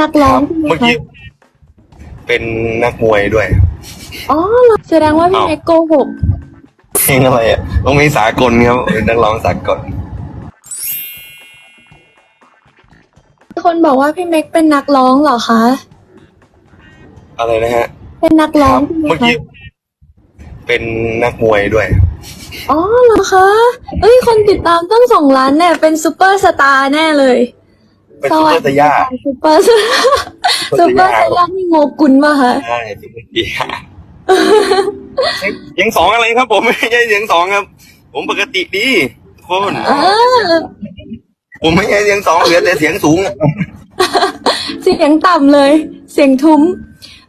นักร้องเมื่อกี้เป็นนักมวยด้วย อ๋อเหรอแสดงว่าพี่อ้าวแม็กโกหกเพลงอะไรอะต้องมีสากลครับเป็นนักร้องสากลคนบอกว่าพี่แม็กเป็นนักร้องเหรอคะ อะไรนะฮะ เป็นนักคร้อรังบใช่ไหมเมื่อคะกี้เป็นนักมวยด้วย อ๋อเหรอคะ เอ้ยคนติดตามตั้งสองล้านแน่เป็นซูเปอร์สตาร์แน่เลย เป็นซุปเปอร์สยาซูเปอร์สตาร์ซูเปอร์สตาร์นี่โงกุลป่ะคะใช่ซุปเปอร์สยาเสียงสองอะไรครับ ผมไม่ใช่เสียงสองครับ ผมปกติดีทุกคนเออผมไม่ใช่เสียงสองเหลือแต่เสียงสูง เสียงต่ำเลย เสียงทุ้ม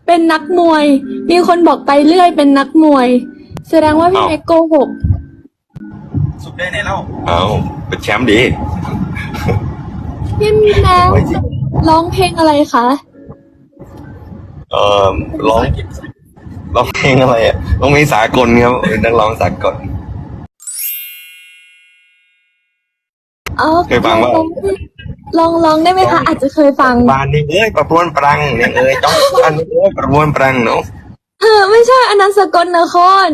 เป็นนักมวย มีคนบอกไปเรื่อยเป็นนักมวย แสดงว่าพี่อ้าวแม็กโกหก สุดได้ไหนเล่าอ้าวเป็นแชมป์ดี พี่แม็กร้องเพลงอะไรคะเอ่อร้องร้องเพลงอะไรอะต้องมีสากลครับเป็นนักร้องสากล อ๋อเคยฟังปะ ลองลองได้ไหมคะ อาจจะเคยฟังบ้านนี่เอ้ยประพวนปรังเนี่ยเอ้ยจ้องบ้านนี่เอ้ยประพวนปรังเนาะเออไม่ใช่อันนั้นสกลนคร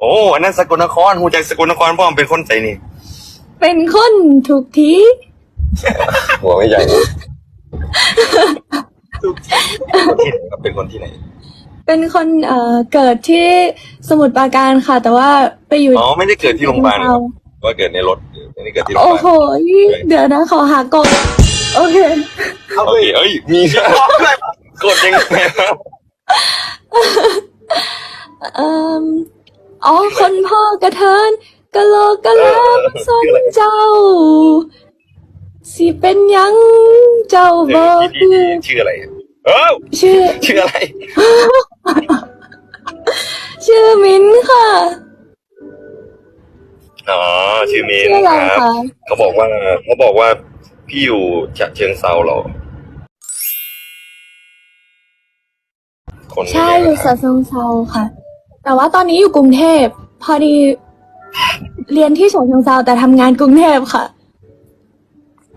โอ้อันนั้นสกลนครหูจากสกลนครพ่อมนเป็นคนใจนี่เป็นคนถูกที หัวไม่ใหญ่ทุกที่คนที่ไหนครับเป็นคนที่ไหน เป็นคนเอ่อเกิดที่สมุทรปราการค่ะ แต่ว่าไปอยู่อ๋อไม่ได้เกิดที่โรงพยาบาลครับว่าเกิดในรถไม่ได้เกิดที่โรงพโอ้ยาโหบาลเดี๋ยวนะขอหากดโอเคโอเคเอ้ยมีกดยังไงวะเอ่ออ๋อคนพ่อกระเทินกะโลกะลาสนเจ้า สิเป็นหยังเจ้าเอบ่อที่คือที่ชื่ออะไรเออชื่อ ชื่ออะไร ชื่อมิ้นท์ค่ะ อ๋อ ชื่อเมนชื่ออะไรครับ คะ เขาบอกว่าเขาบอกว่าพี่อยู่ฉะเชิงเซาเหรอคนใช่เยอยู่อะสะเชิงเซาค่ะ แต่ว่าตอนนี้อยู่กรุงเทพ พอดี เรียนที่ฉะเชิงเซาแต่ทำงานกรุงเทพค่ะ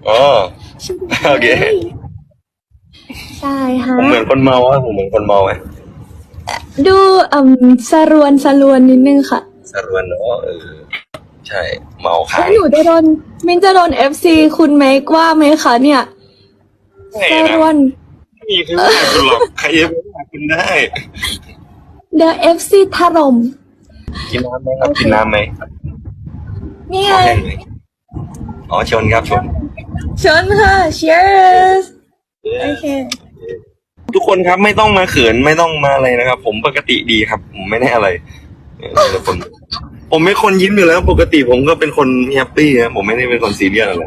อ๋อโอเคใช่ฮะผมเหมือนคนเมาอะผมเหมือนคนเมาไงดูอืมสรวนสรวนนิดนึงค่ะสารวนเนาะเออ ใช่ เมาขาแล้ยวหนูจะโดนมินจะโดนเอฟซีคุณเมกว่าไหมคะเนี่ยไม่สนะรวน ไม่มีใครว่าคุณหรอก ใครจะไปว่าคุณได้เดอะเอฟซีถล่มกินน้ำไหมครับ กินน้ำไหมนี่ขไงอแห้งเลยอ๋อชนครับชน ชนค่ะ cheers โอเค ทุกคนครับไม่ต้องมาเขินไม่ต้องมาอะไรนะครับ ผมปกติดีครับ ผมไม่ได้อะไรเออแต่ผมผมเป็นคนยิ้มอยู่แล้ว ปกติผมก็เป็นคนแฮปปี้นะผมไม่ได้เป็นคนซีเรียสอะไร